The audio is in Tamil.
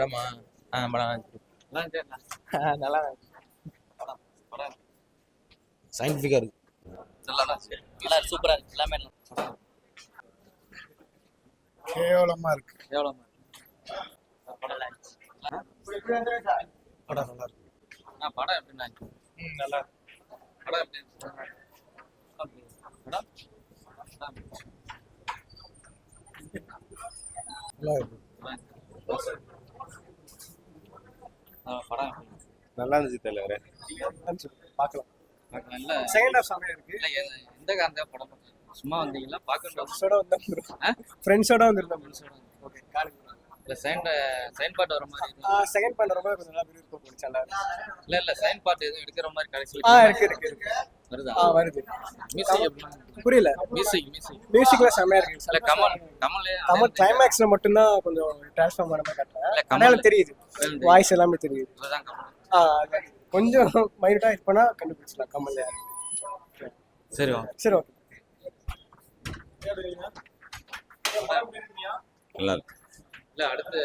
படமா? ஆ படம் நல்லா சயின்டிஃபிக்காக இருக்கு. நல்லா சூப்பரா இருக்கு. எல்லாமே கேவலமா இருக்கு. எவ்வளோ படம் நல்லா இருக்கு. நான் படம் எப்படின்னா நல்லா இருக்கு. படம் எப்படி? படம்? நல்லா இருக்கு. படம்? நல்லா இருந்துச்சு தலைவரே பார்க்கலாம். செகண்ட் ஹாஃப் செமையா இருக்கு. எந்த காரணத்தை படம்? சும்மா வந்தீங்களா? பார்க்கணும் ஃப்ரெண்ட்ஸோட வந்தோம்? ஃப்ரெண்ட்ஸோட வந்திருந்தோம். ஓகே காலேஜ் இல்ல சைன் சைன் பாட்டு வர மாதிரி. செகண்ட் பண்ண ரொம்ப கொஞ்சம் நல்லா விருப்பம் போச்சு. இல்ல இல்ல சைன் பாட்டு எதுவும் எடுக்கிற மாதிரி கடைசி இருக்கு இருக்கு இருக்கு. வருதா? புரியல. மியூசிக் செமையா இருக்கு. இல்ல கமல் கமல் கமல் கிளைமேக்ஸ்ல கொஞ்சம் டிரான்ஸ்ஃபார்ம் ஆன மாதிரி காட்டுறேன் அதனால தெரியுது. வாய்ஸ் எல்லாமே தெரியுது. கொஞ்சம் இது பண்ணா கண்டுபிடிச்சலாம் கமல் சரி வாங்க சரி ஓகே. நல்லா இருக்கு இல்ல அடுத்து